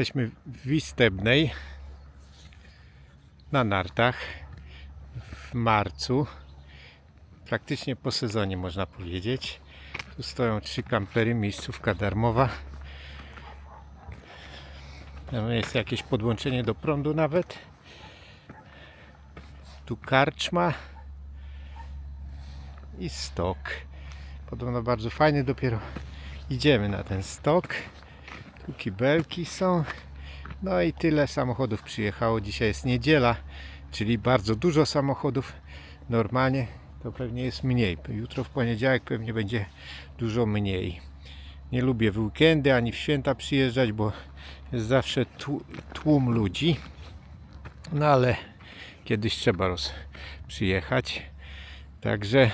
Jesteśmy w Wistebnej na nartach w marcu. Praktycznie po sezonie można powiedzieć. Tu stoją trzy kampery, miejscówka darmowa. Tam jest jakieś podłączenie do prądu nawet. Tu karczma i stok. Podobno bardzo fajny, dopiero idziemy na ten stok. Tu kibelki są. No i tyle samochodów przyjechało. Dzisiaj jest niedziela, czyli bardzo dużo samochodów. Normalnie to pewnie jest mniej. Jutro w poniedziałek pewnie będzie dużo mniej. Nie lubię w weekendy ani w święta przyjeżdżać, bo jest zawsze tłu- tłum ludzi. No ale kiedyś trzeba roz przyjechać. Także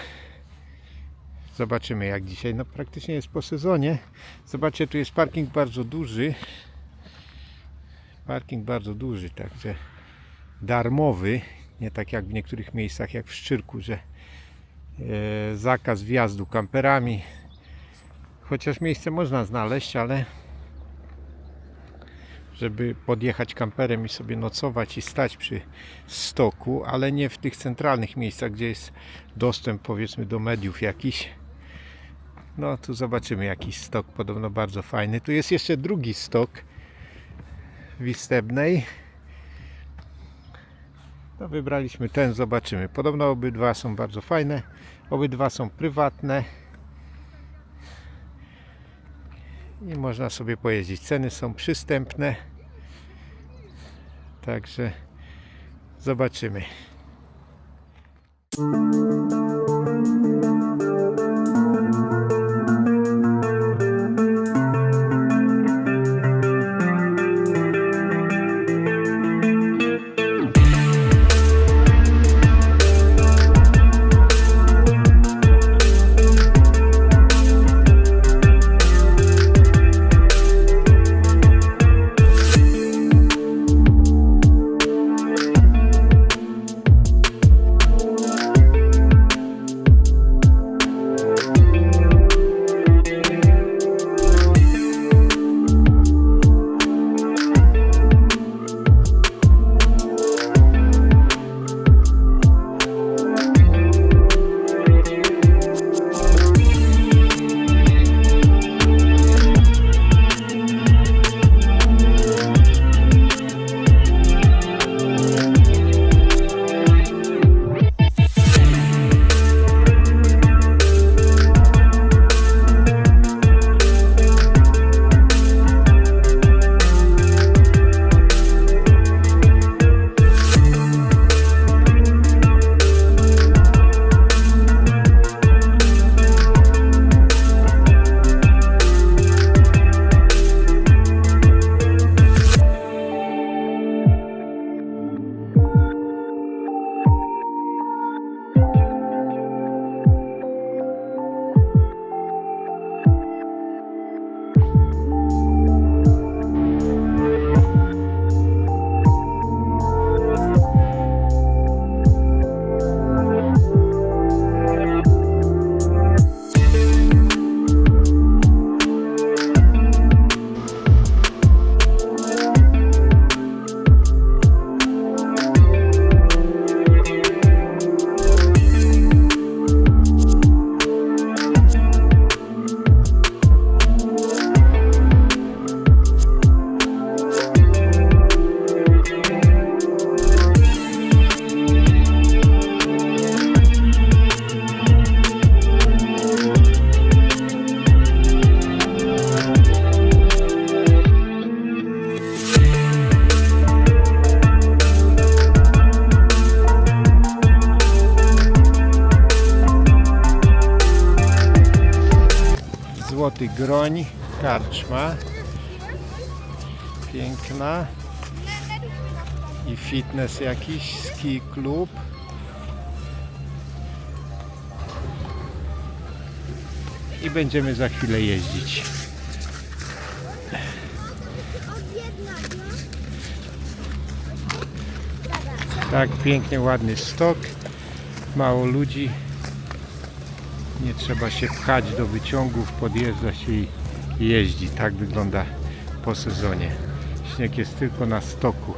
zobaczymy jak dzisiaj. No praktycznie jest po sezonie. Zobaczcie, tu jest parking bardzo duży. Parking bardzo duży, także darmowy. Nie tak jak w niektórych miejscach, jak w Szczyrku, że e, zakaz wjazdu kamperami. Chociaż miejsce można znaleźć, ale żeby podjechać kamperem i sobie nocować i stać przy stoku, ale nie w tych centralnych miejscach, gdzie jest dostęp powiedzmy do mediów jakiś. No tu zobaczymy jakiś stok, podobno bardzo fajny. Tu jest jeszcze drugi stok w Istebnej. No wybraliśmy ten, zobaczymy. Podobno obydwa są bardzo fajne. Obydwa są prywatne. I można sobie pojeździć. Ceny są przystępne. Także zobaczymy. Złoty Groń, karczma. Piękna. I fitness jakiś, ski klub. I będziemy za chwilę jeździć. Tak, pięknie, ładny stok. Mało ludzi. Nie trzeba się pchać do wyciągów, podjeżdża się i jeździ. Tak wygląda po sezonie. Śnieg jest tylko na stoku.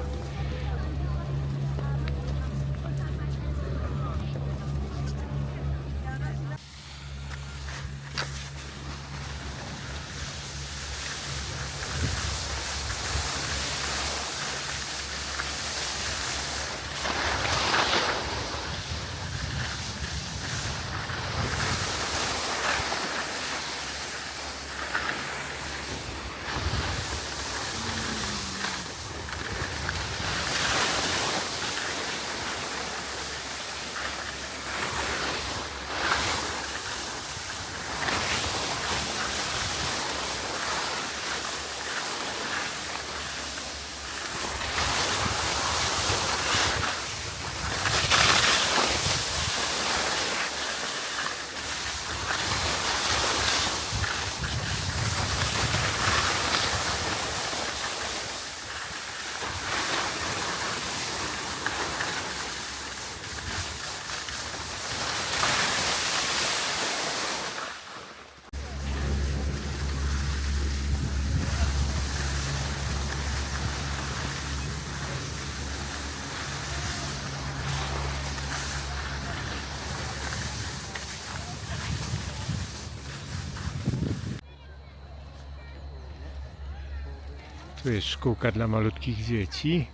Tu jest szkółka dla malutkich dzieci.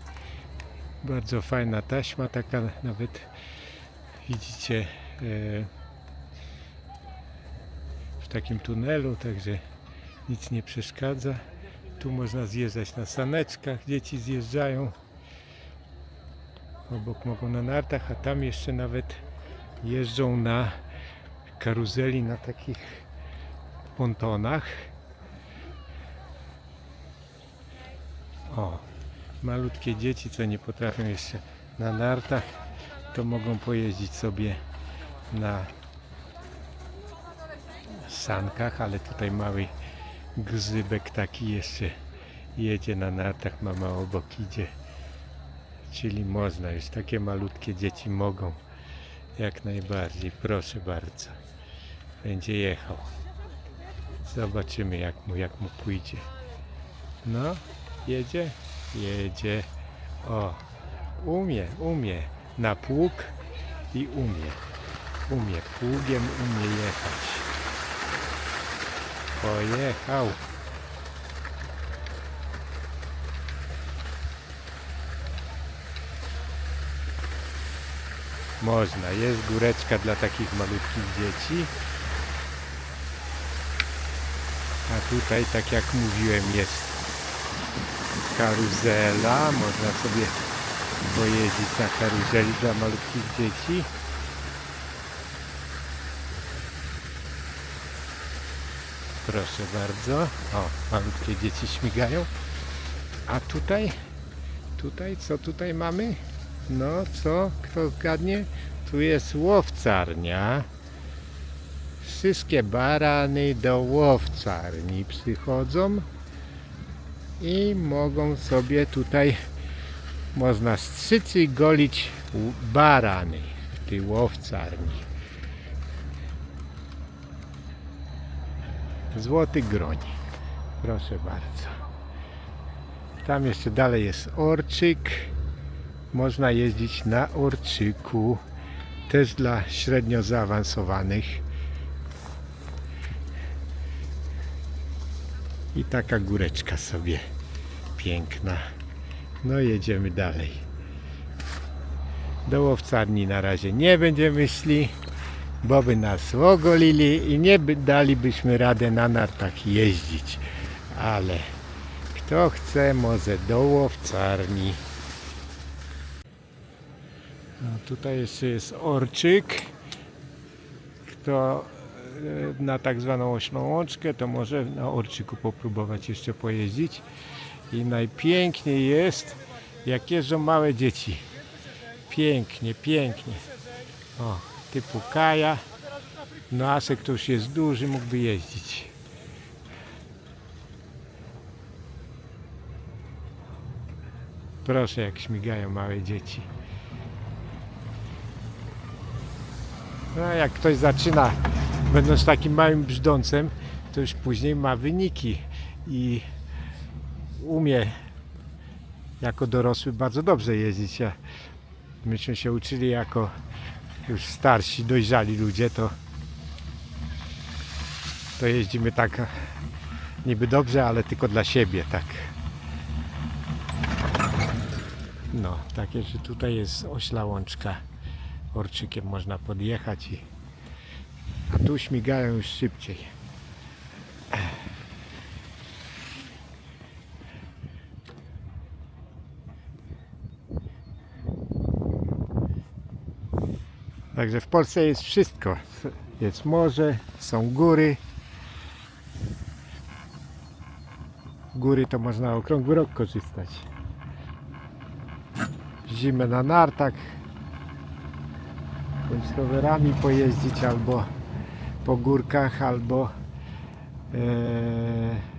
Bardzo fajna taśma, taka nawet widzicie e, w takim tunelu, także nic nie przeszkadza. Tu można zjeżdżać na saneczkach, dzieci zjeżdżają. Obok mogą na nartach, a tam jeszcze nawet jeżdżą na karuzeli, na takich pontonach. O, malutkie dzieci, co nie potrafią jeszcze na nartach, to mogą pojeździć sobie na sankach, ale tutaj mały grzybek taki jeszcze jedzie na nartach, mama obok idzie. Czyli można już, takie malutkie dzieci mogą jak najbardziej, proszę bardzo. Będzie jechał. Zobaczymy jak mu, jak mu pójdzie. No, jedzie? Jedzie. O, umie, umie. Na pług i umie. Umie pługiem, umie jechać. Pojechał. Można, jest góreczka dla takich malutkich dzieci. A tutaj, tak jak mówiłem, jest karuzela. Można sobie pojeździć na karuzeli dla malutkich dzieci. Proszę bardzo. O, malutkie dzieci śmigają. A tutaj, tutaj, co tutaj mamy? No, co? Kto zgadnie? Tu jest łowcarnia. Wszystkie barany do łowcarni przychodzą i mogą sobie tutaj można strzyc i golić barany w tej łowcarni. Złoty groń. Proszę bardzo. Tam jeszcze dalej jest orczyk. Można jeździć na orczyku. Też dla średnio zaawansowanych. I taka góreczka sobie piękna. No jedziemy dalej. Do łowcarni na razie nie będziemy szli, bo by nas ogolili i nie by dalibyśmy radę na nartach jeździć. Ale kto chce, może do łowcarni. No, tutaj jeszcze jest orczyk. Kto na tak zwaną ośną łączkę, to może na orczyku popróbować jeszcze pojeździć. I najpiękniej jest, jak jeżdżą małe dzieci. Pięknie, pięknie. O, typu Kaja. No Asek to już jest duży, mógłby jeździć. Proszę, jak śmigają małe dzieci. No, jak ktoś zaczyna, będąc takim małym brzdącem, to już później ma wyniki i umie jako dorosły bardzo dobrze jeździć. a Myśmy się uczyli jako już starsi, dojrzali ludzie, to, to jeździmy tak niby dobrze, ale tylko dla siebie, tak. No, takie, że tutaj jest ośla łączka. Orczykiem można podjechać i tu śmigają już szybciej. Także w Polsce jest wszystko. Jest morze, są góry. Góry to można okrągły rok korzystać. Zimę na nartach, bądź rowerami pojeździć, albo po górkach, albo e,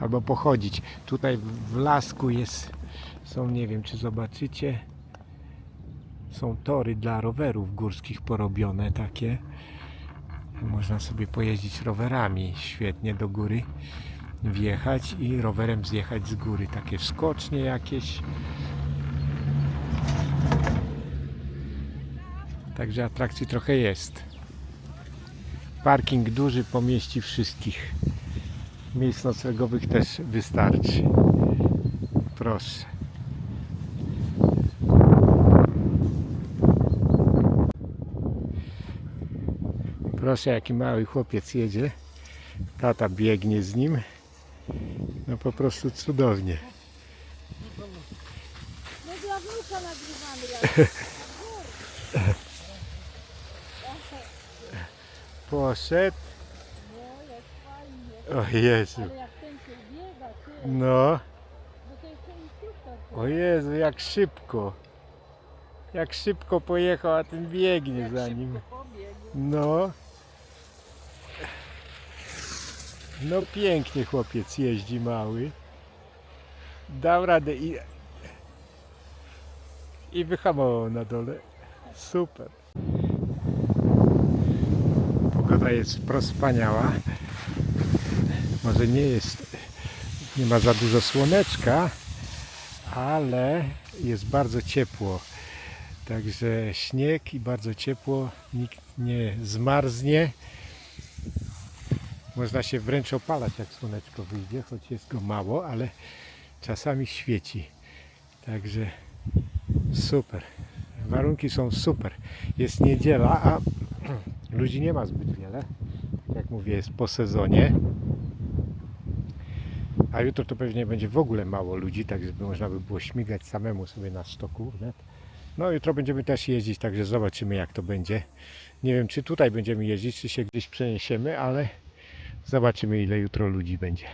albo pochodzić. Tutaj w lasku jest, są, nie wiem czy zobaczycie, są tory dla rowerów górskich porobione takie. Można sobie pojeździć rowerami świetnie do góry, wjechać i rowerem zjechać z góry. Takie skocznie jakieś. Także atrakcji trochę jest. Parking duży pomieści wszystkich. Miejsc noclegowych też wystarczy. Proszę. Proszę, jaki mały chłopiec jedzie. Tata biegnie z nim. No po prostu cudownie. No dla wnuka nagrywamy Poszedł. no, jak fajnie. O Jezu. Ale jak ten się biega, ty, No. bo to jeszcze instruktor. O Jezu, jak szybko. Jak szybko pojechał, a ten biegnie za nim. No. No pięknie chłopiec jeździ mały. Dał radę i, i wyhamował na dole. Super. Pogoda jest wspaniała. Może nie jest, nie ma za dużo słoneczka, ale jest bardzo ciepło. Także śnieg i bardzo ciepło, nikt nie zmarznie. Można się wręcz opalać jak słoneczko wyjdzie, choć jest go mało, ale czasami świeci. Także super. Warunki są super. Jest niedziela, a ludzi nie ma zbyt wiele. Jak mówię, jest po sezonie. A jutro to pewnie będzie w ogóle mało ludzi, tak żeby można by było śmigać samemu sobie na stoku. Nie? No jutro będziemy też jeździć, także zobaczymy jak to będzie. Nie wiem czy tutaj będziemy jeździć, czy się gdzieś przeniesiemy, ale zobaczymy ile jutro ludzi będzie.